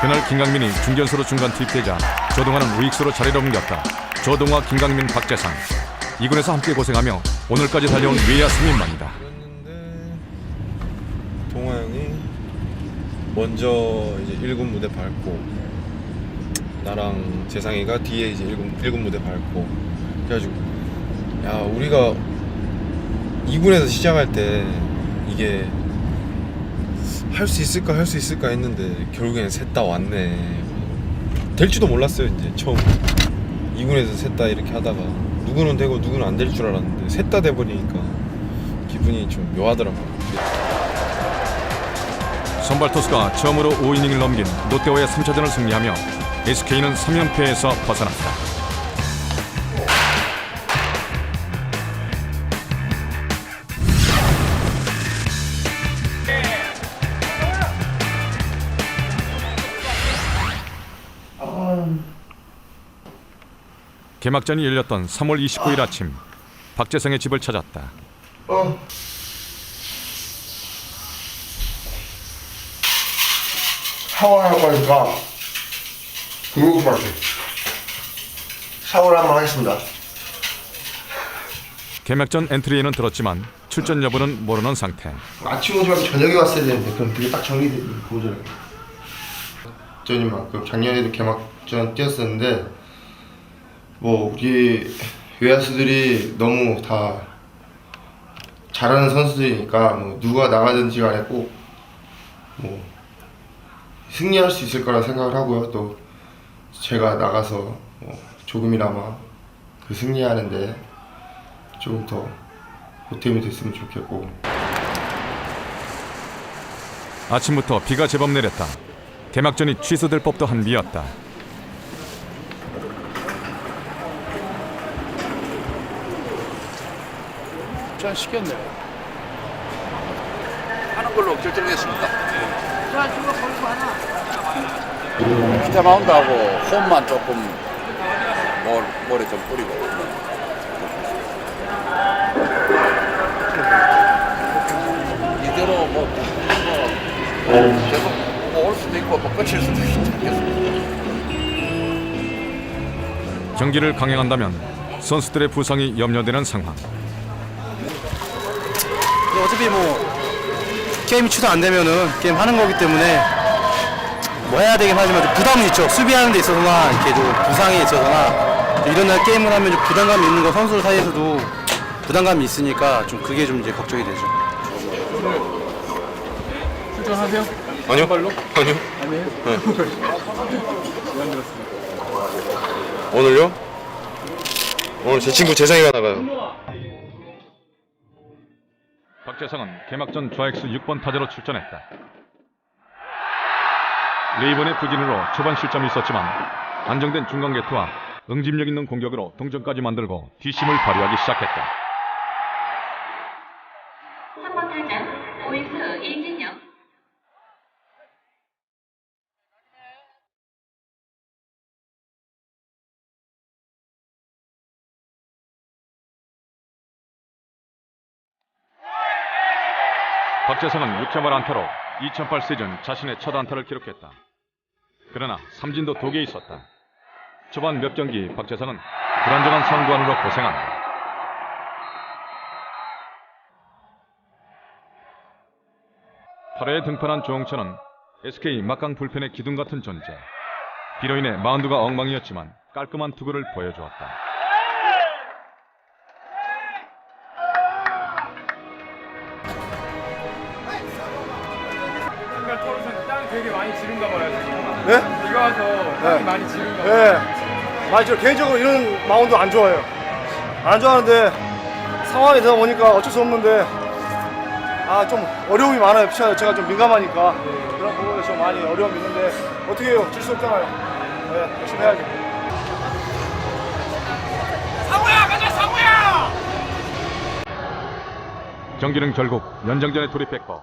그날 김강민이 중견수로 중간 투입되자 조동화는 우익수로 자리를 옮겼다. 조동화, 김강민, 박재상 2군에서 함께 고생하며 오늘까지 달려온 외야 승민만이다. 동화 형이 먼저 이제 1군 무대 밟고 나랑 재상이가 뒤에 이제 1군, 1군 무대 밟고 그래가지고 야 우리가 2군에서 시작할 때 이게 할 수 있을까 할 수 있을까 했는데 결국에는 셋다 왔네. 될지도 몰랐어요 이제 처음. 2군에서 셋 다 이렇게 하다가 누구는 되고 누구는 안 될 줄 알았는데 셋 다 돼버리니까 기분이 좀 묘하더라고요. 선발 투수가 처음으로 5이닝을 넘긴 롯데와의 3차전을 승리하며 SK는 3연패에서 벗어났다. 개막전이 열렸던 3월 29일 아침 박재성의 집을 찾았다. 어. 샤워할 거니까 궁금하지. 샤워를 한번 하겠습니다. 개막전 엔트리에는 들었지만 출전 여부는 모르는 상태. 아침 오지 말고 저녁에 왔어야 되는데 그럼 그게 딱 정리되고 보잖아요. 전인만큼 작년에도 개막전 뛰었었는데 뭐 우리 외야수들이 너무 다 잘하는 선수들이니까 뭐 누가 나가든지 간에 꼭뭐 승리할 수 있을 거라 생각을 하고요. 또 제가 나가서 뭐 조금이나마 그 승리하는데 조금 더 보탬이 됐으면 좋겠고 아침부터 비가 제법 내렸다. 개막전이 취소될 법도 한 비였다. 전 시켰네. 하는 걸로 결정됐습니다. 밑에 마운드하고 홈만 조금 뭘, 모래 좀 뿌리고. 이대로 뭐, 뭐 계속 뭐올 수도 있고 뭐 끝일 수도 있겠습니다. 경기를 강행한다면 선수들의 부상이 염려되는 상황. 어차피 뭐 게임이 취소 안 되면은 게임 하는 거기 때문에 뭐 해야 되긴 하지만 좀 부담은 있죠. 수비하는 데 있어서나 이렇게 좀 부상에 있어서나 좀 이런 날 게임을 하면 좀 부담감이 있는 거 선수들 사이에서도 부담감이 있으니까 좀 그게 좀 이제 걱정이 되죠. 아니요 아니요 네. 오늘요? 오늘 제 친구 재상이가 나가요 박재성은 개막전 좌익수 6번 타자로 출전했다. 레이번의 부진으로 초반 실점이 있었지만 안정된 중간 개투와 응집력 있는 공격으로 동점까지 만들고 뒷심을 발휘하기 시작했다. 박재성은 6점을 안타로 2008 시즌 자신의 첫 안타를 기록했다. 그러나 삼진도 두 개 있었다. 초반 몇 경기 박재성은 불안정한 상구안으로 고생한다. 8회에 등판한 조홍천은 SK 막강 불펜의 기둥 같은 존재. 비로 인해 마운드가 엉망이었지만 깔끔한 투구를 보여주었다. 색깔 털어서 땅 되게 많이 지른가 봐요. 지금. 네? 비가 와서 땅이 많이 지른가 봐요. 네. 맞죠. 개인적으로 이런 마운드 안 좋아해요. 안 좋아하는데 상황이 되다 보니까 어쩔 수 없는데 아 좀 어려움이 많아요. 피차 제가 좀 민감하니까 그런 부분에 좀 많이 어려움이 있는데 어떻게 해요? 질 수 없잖아요. 네, 열심히 해야죠. 경기는 결국 연장전에 돌입했고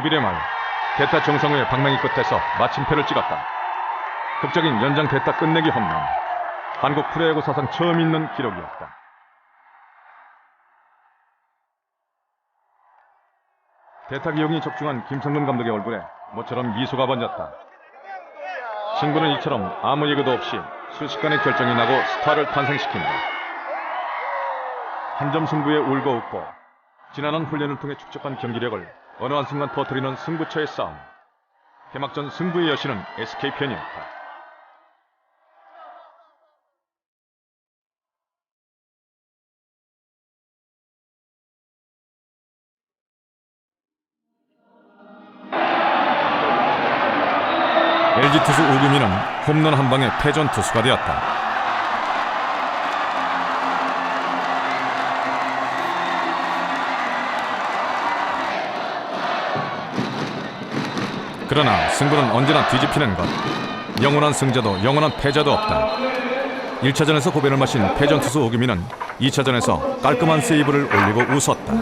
(11회) 말 대타 정성우의 방망이 끝에서 마침표를 찍었다 극적인 연장 대타 끝내기 홈런 한국 프로야구 사상 처음 있는 기록이었다 대타 기용이 적중한 김성근 감독의 얼굴에 모처럼 미소가 번졌다. 승부는 이처럼 아무 예고도 없이 순식간에 결정이 나고 스타를 탄생시킨다. 한 점 승부에 울고 웃고 지난한 훈련을 통해 축적한 경기력을 어느 한순간 터뜨리는 승부처의 싸움. 개막전 승부의 여신은 SK 편이었다. LG 투수 우금이는 홈런 한 방에 패전 투수가 되었다. 그러나 승부는 언제나 뒤집히는 것. 영원한 승자도 영원한 패자도 없다. 1차전에서 고배를 마신 패전 투수 오규민은 2차전에서 깔끔한 세이브를 올리고 웃었다.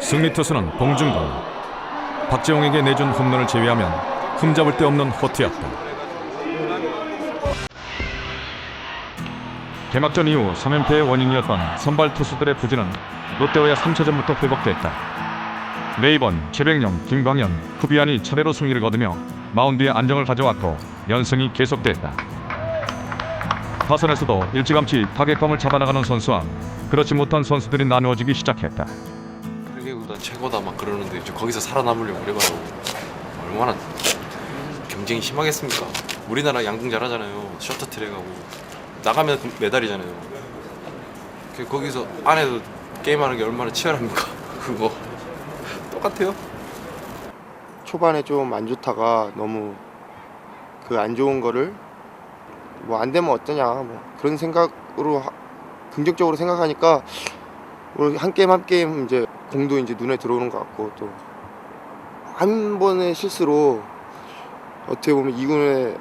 승리 투수는 봉준건. 박재홍에게 내준 홈런을 제외하면 흠잡을 데 없는 호투였다. 개막전 이후 3연패의 원인이었던 선발 투수들의 부진은 롯데와의 3차전부터 회복됐다. 레이번, 최백령, 김광현, 후비안이 차례로 승리를 거두며 마운드에 안정을 가져왔고 연승이 계속됐다. 타선에서도 일찌감치 타격감을 잡아나가는 선수와 그렇지 못한 선수들이 나누어지기 시작했다. 세계구단 최고다 막 그러는데 저 거기서 살아남으려고 그래봐요 얼마나 경쟁이 심하겠습니까 우리나라 양궁 잘하잖아요 셔터트랙하고 나가면 금- 메달이잖아요. 그 거기서 안에서 게임하는 게 얼마나 치열합니까? 그거. 똑같아요. 초반에 좀 안 좋다가 너무 그 안 좋은 거를 뭐 안 되면 어떠냐 뭐 그런 생각으로 하- 긍정적으로 생각하니까 오늘 한 게임 한 게임 이제 공도 이제 눈에 들어오는 것 같고 또 한 번의 실수로 어떻게 보면 2군에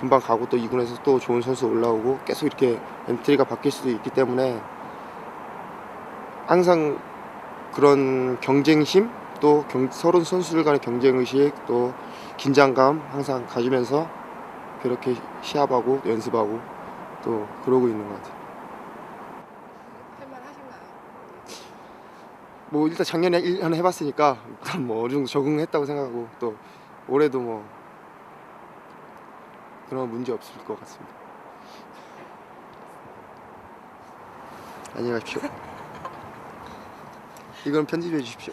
금방 가고 또 2군에서 또 좋은 선수 올라오고 계속 이렇게 엔트리가 바뀔 수도 있기 때문에 항상 그런 경쟁심 또 경- 서로 선수들 간의 경쟁 의식 또 긴장감 항상 가지면서 그렇게 시합하고 연습하고 또 그러고 있는 것 같아요. 뭐 일단 작년에 1년 해봤으니까 일단 뭐 어느 정도 적응했다고 생각하고 또 올해도 뭐 그런 문제 없을 것 같습니다. 안녕히 가십시오. 이건 편집해 주십시오.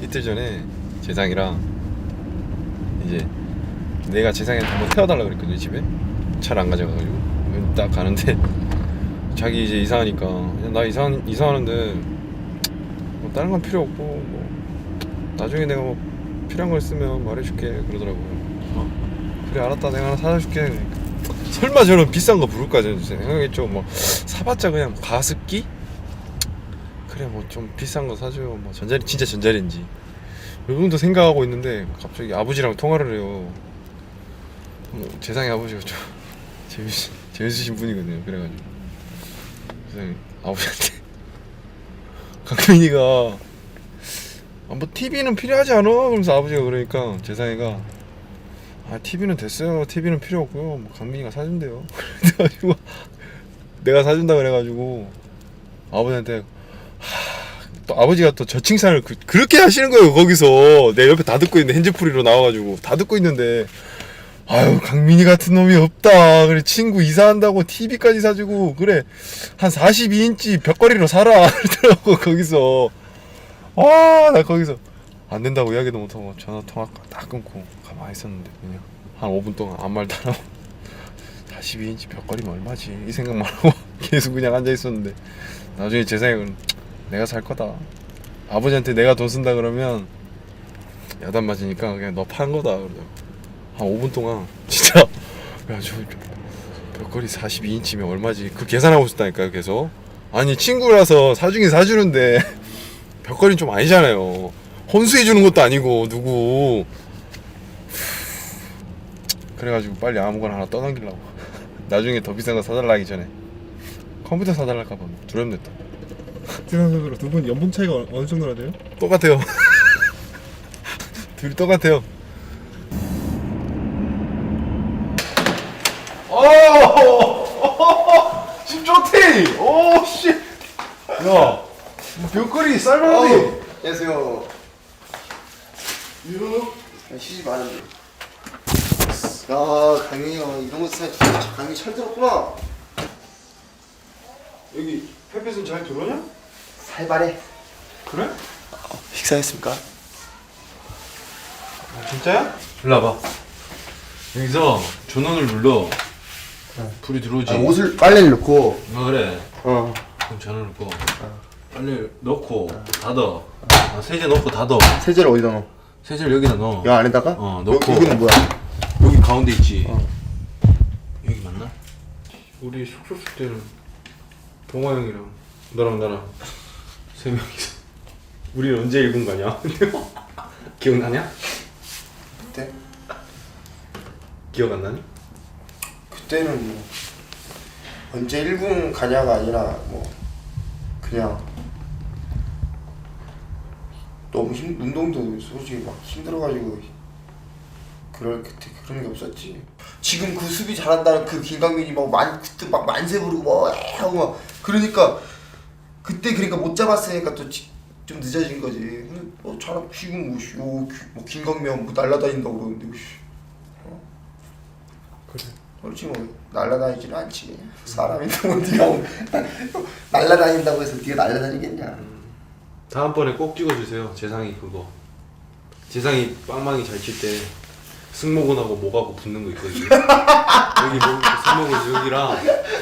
이틀 전에 재상이랑 이제 내가 재상이한테 한번 태워달라 그랬거든요 집에 차를 안 가져가가지고 딱 가는데 자기 이제 이사하니까. 그냥 나 이사 이사하는데 뭐 다른 건 필요 없고 뭐 나중에 내가 뭐 필요한 걸 쓰면 말해줄게 그러더라고요. 어, 그래 알았다. 내가 하나 사다 줄게. 설마 저런 비싼 거 부를까? 저는 생각했죠 뭐 사봤자 그냥 가습기? 그래 뭐 좀 비싼 거 사줘요 뭐 전자레 진짜 전자레인지. 요 정도 생각하고 있는데 갑자기 아버지랑 통화를 해요. 뭐, 재상이 아버지가 좀 재밌, 재밌으신 분이거든요. 그래가지고 재상이 아버지한테. 강민이가 아, 뭐 TV는 필요하지 않아? 그러면서 아버지가 그러니까 재상이가 아 TV는 됐어요. TV는 필요 없고요. 뭐 강민이가 사준대요. 그래가지고 내가 사준다 그래가지고 아버지한테 또 아버지가 또 저 칭찬을 그, 그렇게 하시는 거예요 거기서. 내 옆에 다 듣고 있는데 핸즈프리로 나와가지고. 다 듣고 있는데 아유 강민이 같은 놈이 없다. 그래 친구 이사한다고 TV까지 사주고 그래. 한 42인치 벽걸이로 살아. 그러더라고 거기서. 와나 거기서. 안 된다고 이야기도 못하고 전화 통화 딱 끊고 가만히 있었는데 그냥 한 5분 동안 아무 말도 안 하고. 42인치 벽걸이면 얼마지? 이 생각만 하고 계속 그냥 앉아 있었는데. 나중에 제 생각은 내가 살 거다. 아버지한테 내가 돈 쓴다 그러면 야단 맞으니까 그냥 너 파는 거다. 그러더라고. 한 5분 동안 진짜 야저 벽걸이 42인치면 얼마지? 그 계산하고 있었다니까요 계속. 아니 친구라서 사주긴 사주는데 벽걸이는 좀 아니잖아요. 혼수해 주는 것도 아니고 누구. 그래가지고 빨리 아무거나 하나 떠넘기려고. 나중에 더 비싼 거 사달라 하기 전에 컴퓨터 사달랄까봐 두렵냈다. 박지성 선수랑 두분 연봉 차이가 어- 어느 정도나 돼요? 똑같아요. 둘이 똑같아요. 심 좋대! 오 씨! 야 벽걸이 쌀먹이 안녕하세요. 유 시집 많은데. 야 강민이 형 이런 거 진짜 강민이 잘 들었구나. 여기 햇빛은 잘 들어오냐? 살발해. 그래? 식사했습니까? 아, 진짜야? 일로 와봐. 여기서 전원을 눌러. 불이 들어오지. 아, 옷을 빨래를 넣고. 아, 그래. 어. 그럼 전원 넣고. 빨리 넣고 닫아. 아, 세제 넣고 닫아. 세제를 어디다 넣어? 세제를 여기다 넣어. 여 안에다가? 어, 여- 넣고. 여기 는 뭐야? 여기 가운데 있지. 여기 맞나? 우리 숙소 쓸 때는 동화 형이랑 너랑 나랑 세 명이서 우리 언제 일본 가냐? 기억나냐? 그때? 기억 안 나니? 그때는 뭐 언제 일본 가냐가 아니라 뭐 그냥 너무 힘 운동도 솔직히 막 힘들어가지고 그럴 그때 그런 게 없었지. 지금 그 수비 잘한다는 그 김강민이 막 만 그때 막 만세 부르고 막 에이 하고 막 그러니까 그때 그러니까 못 잡았으니까 또좀 늦어진 거지. 근데 뭐 잘하 지금 뭐, 씨, 요, 뭐뭐 날라다닌다고 그러는데 뭐, 씨. 솔직히 뭐 날라다니지는 않지 사람인데 뭐 네가 뭐 날라다닌다고 해서 네가 날라다니겠냐 다음번에 꼭 찍어주세요. 재상이 그거. 재상이 빵망이 잘 칠 때 승모근하고 목하고 붙는 거 있거든요. 여기 목 승모근 여기랑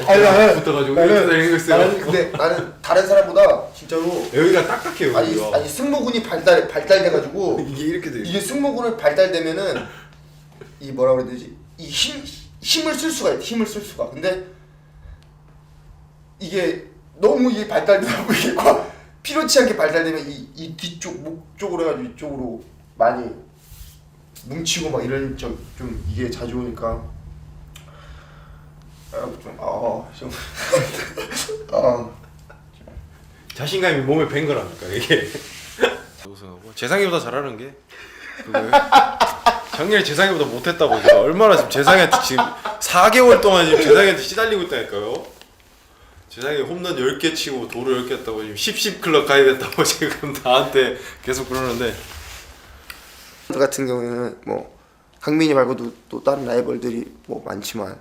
아니, 나는- 붙어가지고 나는- 이렇게. 나는 근데 나는 다른 사람보다 진짜로 여기가 딱딱해요. 아니 여기가. 아니 승모근이 발달 발달돼가지고 이게 이렇게 돼. 이게 승모근을 발달되면은 이 뭐라 그래야 되지 이 힘 힘을 쓸 수가 있대 힘을 쓸 수가. 근데 이게 너무 이게 발달되다 보니 이게 과- 필요치 않게 발달되면 이, 이 뒤쪽 목 쪽으로 해가지고 이쪽으로 많이 뭉치고 막 이런 적좀 이게 자주 오니까. 아좀아좀. 아, 자신감이 몸에 밴 거라니까 이게. 우승하고 재상이보다 잘하는 게 그거예요. 작년에 재상이보다 못했다고 제가 얼마나 지금 재상이한테 지금 4개월 동안 지금 재상이한테 시달리고 있다니까요. 재상이 홈런 10개 치고 도루 10개 했다고 지금 10, 10 클럽 가입했다고 지금 나한테 계속 그러는데 저 같은 경우에는 뭐 강민이 말고도 또 다른 라이벌들이 뭐 많지만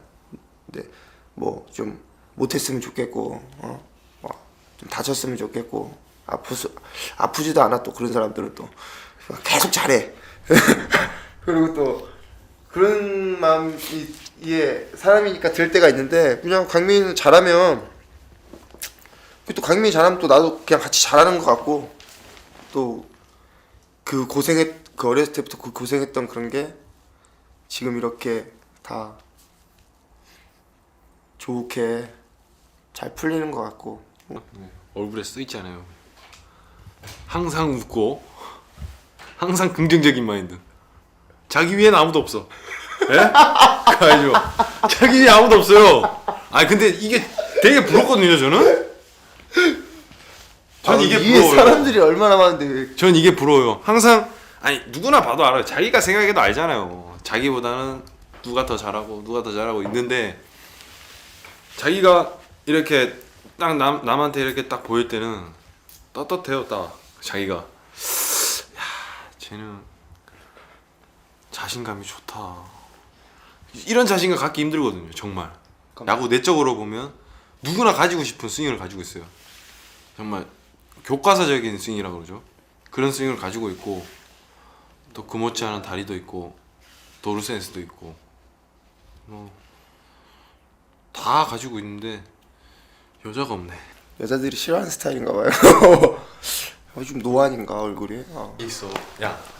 근데 뭐 좀 못했으면 좋겠고 어? 뭐좀 다쳤으면 좋겠고 아프스 아프지도 않아 또 그런 사람들은 또 계속 잘해 그리고 또 그런 마음이 이게 사람이니까 들 때가 있는데 그냥 강민이는 잘하면 그또 강민이 잘하면 또 나도 그냥 같이 잘하는 것 같고 또 그 고생했 그 어렸을 때부터 그 고생했던 그런 게 지금 이렇게 다 좋게 잘 풀리는 것 같고 뭐 얼굴에 써 있잖아요. 항상 웃고 항상 긍정적인 마인드. 자기 위엔 아무도 없어. 예? 알죠? 자기 위에 아무도 없어요. 아 근데 이게 되게 부럽거든요 저는. 전 아, 이게 위에 부러워요. 사람들이 얼마나 많은데 왜 전 이게 부러워요. 항상 아니 누구나 봐도 알아요. 자기가 생각해도 알잖아요. 자기보다는 누가 더 잘하고 누가 더 잘하고 있는데 자기가 이렇게 딱 남, 남한테 이렇게 딱 보일 때는 떳떳해요. 딱 자기가 야 쟤는 자신감이 좋다. 이런 자신감 갖기 힘들거든요. 정말 야구 내적으로 보면 누구나 가지고 싶은 스윙을 가지고 있어요. 정말 교과서적인 스윙이라고 그러죠. 그런 스윙을 가지고 있고 또 그 못지않은 다리도 있고 도루 센스도 있고 뭐 다 가지고 있는데 여자가 없네. 여자들이 싫어하는 스타일인가 봐요 어, 좀 노안인가 얼굴이 아. 있어. 야.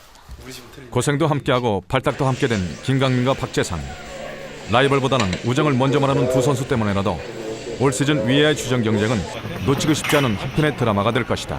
고생도 함께하고 발탁도 함께 된 김강민과 박재상 라이벌보다는 우정을 먼저 말하는 두 선수 때문에라도 올 시즌 위아의 주전 경쟁은 놓치고 싶지 않은 한편의 드라마가 될 것이다.